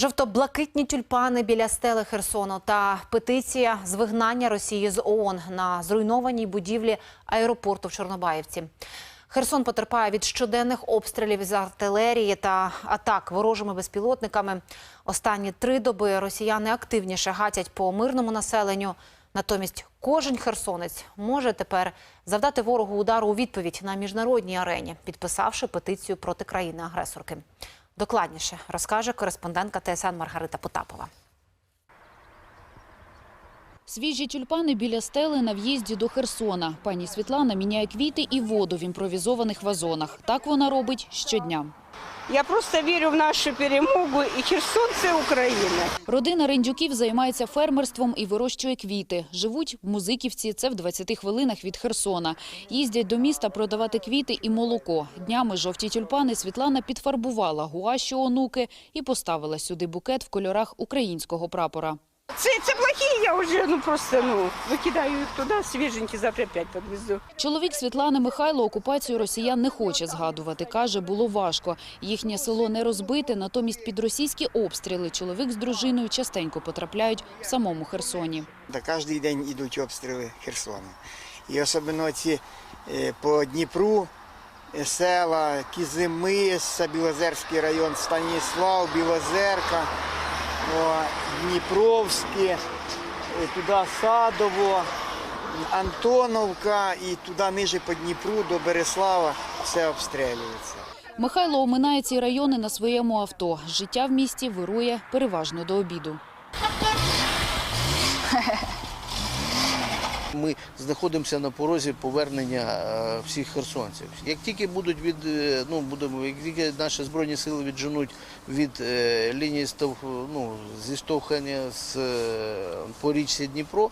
Жовто-блакитні тюльпани біля стели Херсону та петиція з вигнання Росії з ООН на зруйнованій будівлі аеропорту в Чорнобаївці. Херсон потерпає від щоденних обстрілів з артилерії та атак ворожими безпілотниками. Останні три доби росіяни активніше гатять по мирному населенню. Натомість кожен херсонець може тепер завдати ворогу удару у відповідь на міжнародній арені, підписавши петицію проти країни-агресорки. Докладніше розкаже кореспондентка ТСН Маргарита Потапова. Свіжі тюльпани біля стели на в'їзді до Херсона. Пані Світлана міняє квіти і воду в імпровізованих вазонах. Так вона робить щодня. Я просто вірю в нашу перемогу і Херсон це Україна. Родина Рендюків займається фермерством і вирощує квіти. Живуть в Музиківці, це в 20 хвилинах від Херсона. Їздять до міста продавати квіти і молоко. Днями жовті тюльпани Світлана підфарбувала гуаші онуки і поставила сюди букет в кольорах українського прапора. Це, це плохі, я вже ну просто ну викидаю їх туди, свіженькі, завтра опять підвезу. Чоловік Світлани Михайло окупацію росіян не хоче згадувати. Каже, було важко. Їхнє село не розбите, натомість під російські обстріли чоловік з дружиною частенько потрапляють в самому Херсоні. Та кожен день йдуть обстріли Херсона. І особливо ці е, по Дніпру е, села Кізимис, Білозерський район, Станіслав, Білозерка, Дніпровське, е, туди Садово, Антоновка і туди ниже по Дніпру до Береслава все обстрілюється. Михайло оминає ці райони на своєму авто. Життя в місті вирує переважно до обіду. Ми знаходимося на порозі повернення е, всіх херсонців. Як тільки будуть від е, ну будемо, як тільки наші збройні сили відженуть від е, лінії стов, ну, зіштовхання з по річці Дніпро,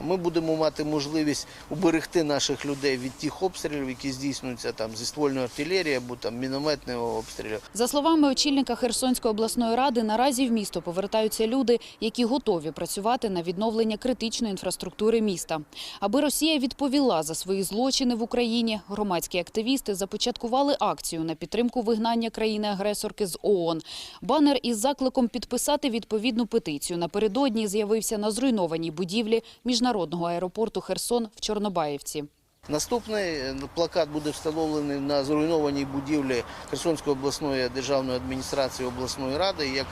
ми будемо мати можливість уберегти наших людей від тих обстрілів, які здійснюються там зі ствольної артилерії або там мінометного обстрілу. За словами очільника Херсонської обласної ради, наразі в місто повертаються люди, які готові працювати на відновлення критичної інфраструктури міста. Аби Росія відповіла за свої злочини в Україні, громадські активісти започаткували акцію на підтримку вигнання країни-агресорки з ООН. Банер із закликом підписати відповідну петицію напередодні з'явився на зруйнованій будівлі міжнародного аеропорту Херсон в Чорнобаївці. Наступний е, плакат буде встановлений на зруйнованій будівлі Херсонської обласної державної адміністрації обласної ради як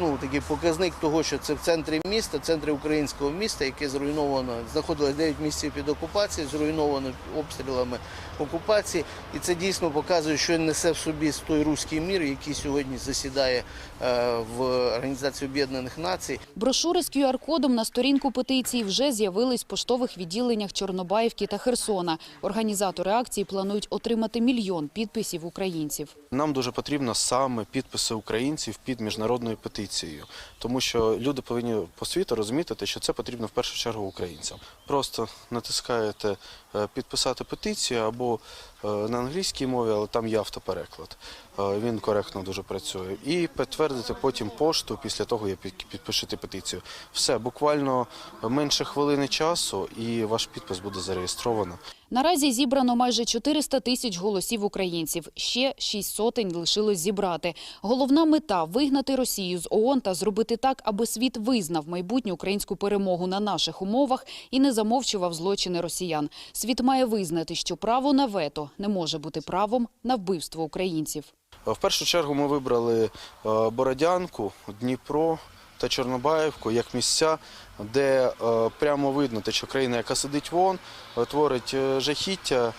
ну, такий показник того, що це в центрі міста, в центрі українського міста, яке зруйновано, знаходилось 9 місяців під окупацією, зруйновано обстрілами окупації. І це дійсно показує, що несе в собі той руський мір, який сьогодні засідає е, в Організації Об'єднаних Націй. Брошури з QR-кодом на сторінку петиції вже з'явились в поштових відділеннях Чорнобаївки та Херсона. Організатори акції планують отримати мільйон підписів українців. Нам дуже потрібно саме підписи українців під міжнародною петицією, тому що люди повинні по світу розуміти, що це потрібно в першу чергу українцям. Просто натискаєте е, підписати петицію або на англійській мові, але там є автопереклад. Е, Він коректно дуже працює. І підтвердити потім пошту після того, як під- підпишете петицію. Все, буквально менше хвилини часу, і ваш підпис буде зареєстровано. Наразі зібрано майже 400 тисяч голосів українців. Ще шість сотень лишилось зібрати. Головна мета – вигнати Росію з ООН та зробити так, аби світ визнав майбутню українську перемогу на наших умовах і не замовчував злочини росіян. Світ має визнати, що право на вето не може бути правом на вбивство українців. В першу чергу ми вибрали е, Бородянку, Дніпро та Чорнобаївку як місця, де е, прямо видно, те, що країна, яка сидить в ООН, е, творить жахіття,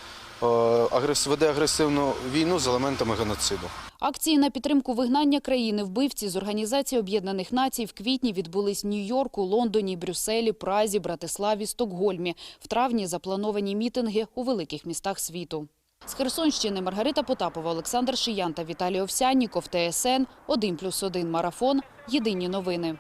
веде агресивну війну з елементами геноциду. Акції на підтримку вигнання країни-вбивці з Організації Об'єднаних Націй в квітні відбулись в Нью-Йорку, Лондоні, Брюсселі, Празі, Братиславі, Стокгольмі. В травні заплановані мітинги у великих містах світу. З Херсонщини Маргарита Потапова, Олександр Шиян та Віталій Овсянніков, ТСН, 1+,1 Марафон. Єдині новини.